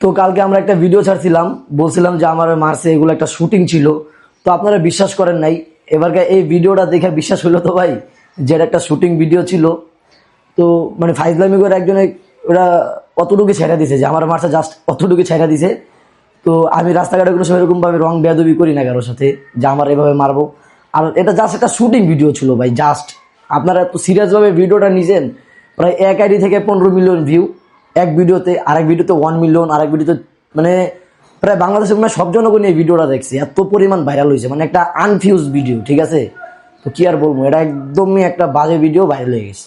তো কালকে আমরা একটা ভিডিও ছাড়ছিলাম, বলছিলাম যে আমার মার্সে এগুলো একটা শুটিং ছিল। তো আপনারা বিশ্বাস করেন নাই, এবারকার এই ভিডিওটা দেখে বিশ্বাস হলো তো ভাই, যে একটা শুটিং ভিডিও ছিল। তো মানে ফাইজলামি করে একজনে ওরা অতটুকু ছেড়া দিছে যে আমার মার্সে জাস্ট অতটুকু ছেড়া দিছে। তো আমি রাস্তাঘাটে কোনো সময় এরকমভাবে রং বেয়াদবি করি না কারোর সাথে যে আমার এভাবে মারবো। আর এটা জাস্ট একটা শুটিং ভিডিও ছিল ভাই জাস্ট আপনারা এত সিরিয়াসভাবে ভিডিওটা নিছেন, প্রায় এক আইডি থেকে পনেরো মিলিয়ন ভিউ এক ভিডিওতে আরেক ভিডিওতে ওয়ান মিলিয়ন আরেক ভিডিওতে মানে প্রায় বাংলাদেশের মানে সব জনগণ এই ভিডিওটা দেখছে। এত পরিমাণ ভাইরাল হয়েছে মানে একটা আনফিউজ ভিডিও ঠিক আছে? তো কি আর বলব, এটা একদমই একটা বাজে ভিডিও ভাইরাল হয়ে গেছে।